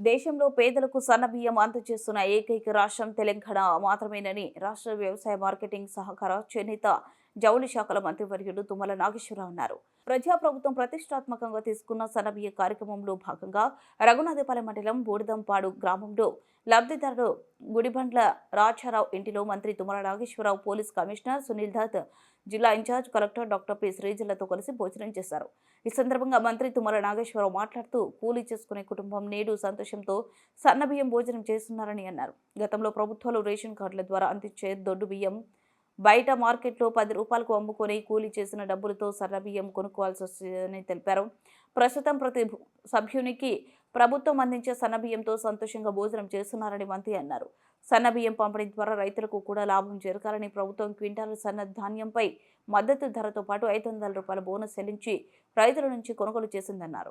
దేశంలో పేదలకు సన్నబియ్యం అందజేస్తున్న ఏకైక రాష్ట్రం తెలంగాణ మాత్రమేనని రాష్ట్ర వ్యవసాయ మార్కెటింగ్ సహకార చేనేత జౌళి శాఖల మంత్రివర్యులు తుమ్మల నాగేశ్వరరావు అన్నారు ప్రజాప్రభుత్వం ప్రతిష్టాత్మకంగా తీసుకున్న సన్నబియ్య కార్యక్రమంలో భాగంగా రఘునాథపాలెం మండలం బూడిదంపాడు గ్రామంలో లబ్ధిదారుడు గుడిబండ్ల రాజారావు ఇంటిలో మంత్రి తుమ్మల నాగేశ్వరరావు పోలీస్ కమిషనర్ సునీల్ దత్ జిల్లా ఇన్ఛార్జ్ కలెక్టర్ డాక్టర్ పి. శ్రీజిలతో కలిసి భోజనం చేశారు. ఈ సందర్భంగా మంత్రి తుమ్మల నాగేశ్వరరావు మాట్లాడుతూ కూలీ చేసుకునే కుటుంబం నేడు సంతోషంతో సన్నబియ్యం భోజనం చేస్తున్నారని అన్నారు. గతంలో ప్రభుత్వాలు రేషన్ కార్డుల ద్వారా అందించే దొడ్డు బియ్యం బయట మార్కెట్లో పది రూపాయలకు అమ్ముకొని కూలీ చేసిన డబ్బులతో సన్నబియ్యం కొనుక్కోవాల్సి వస్తుందని తెలిపారు. ప్రస్తుతం ప్రతి సభ్యునికి ప్రభుత్వం అందించే సన్నబియ్యంతో సంతోషంగా భోజనం చేస్తున్నారని మంత్రి అన్నారు. సన్నబియ్యం పంపిణీ ద్వారా రైతులకు కూడా లాభం చేరకాలని ప్రభుత్వం క్వింటాల్ సన్న ధాన్యంపై మద్దతు ధరతో పాటు ఐదు వందల రూపాయల బోనస్ చెల్లించి రైతుల నుంచి కొనుగోలు చేసిందన్నారు.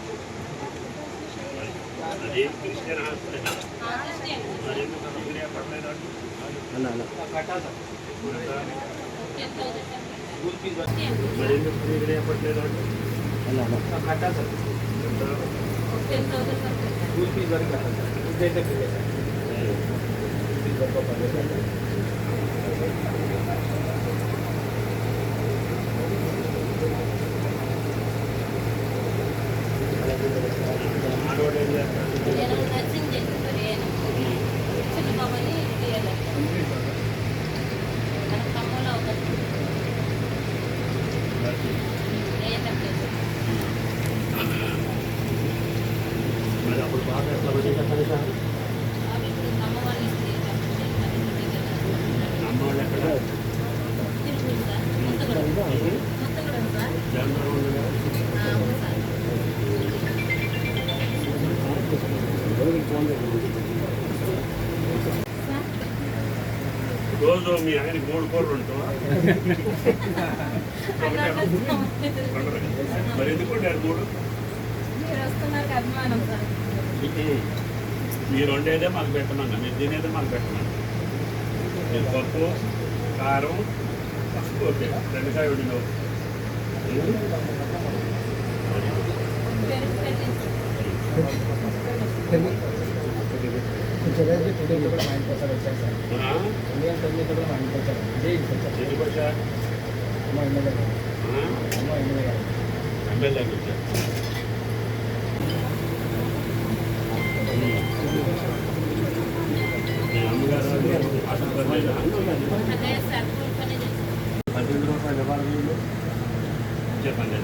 అది క్రిస్టియన్ హాస్పిటల్ మరి ఎందుకు డిగ్రీ పడలేదు మరి ఎందుకు డిగ్రీ పడలేదు రోజు మీ ఆయన మూడు కూరలు ఉంటావా మరి ఎందుకు మూడు? మీరు వండేదే మాకు పెట్టమన్నా మీరు తినేదే మాకు పెట్టమన్నా మీరు పప్పు కారం ఓకే బెండకాయ వండిలో కొంచెం రేపు పద్దెనిమిది రూపాయలు ఇవ్వాలి వీళ్ళు చెప్పండి.